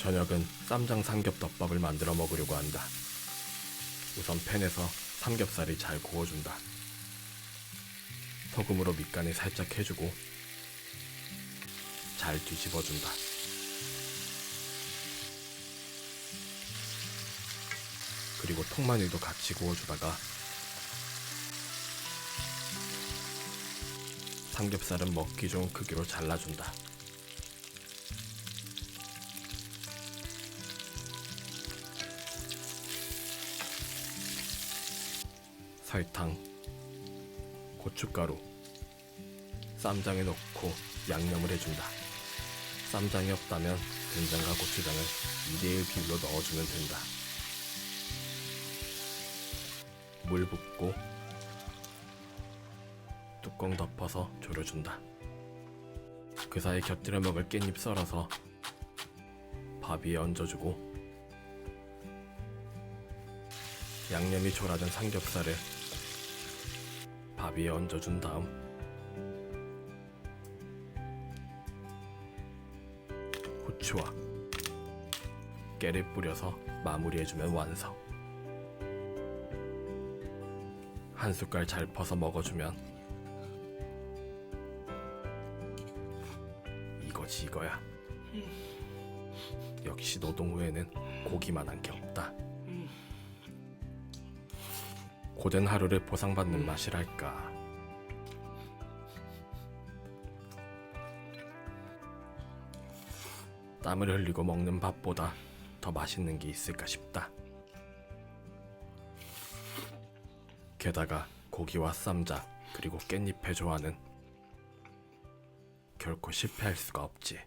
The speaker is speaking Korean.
저녁은 쌈장 삼겹덮밥을 만들어 먹으려고 한다. 우선 팬에서 삼겹살이 잘 구워준다. 소금으로 밑간을 살짝 해주고 잘 뒤집어준다. 그리고 통마늘도 같이 구워주다가 삼겹살은 먹기 좋은 크기로 잘라준다. 설탕, 고춧가루, 쌈장에 넣고 양념을 해준다. 쌈장이 없다면 된장과 고추장을 2대1 비율로 넣어주면 된다. 물 붓고 뚜껑 덮어서 졸여준다. 그 사이 곁들여 먹을 깻잎 썰어서 밥 위에 얹어주고 양념이 졸아든 삼겹살을 밥 위에 얹어준 다음 후추와 깨를 뿌려서 마무리해주면 완성. 한 숟갈 잘 퍼서 먹어주면 이거지 이거야. 역시 노동 후에는 고기만 한 게 없다. 고된 하루를 보상받는 맛이랄까. 땀을 흘리고 먹는 밥보다 더 맛있는 게 있을까 싶다. 게다가 고기와 쌈장 그리고 깻잎의 조화는 결코 실패할 수가 없지.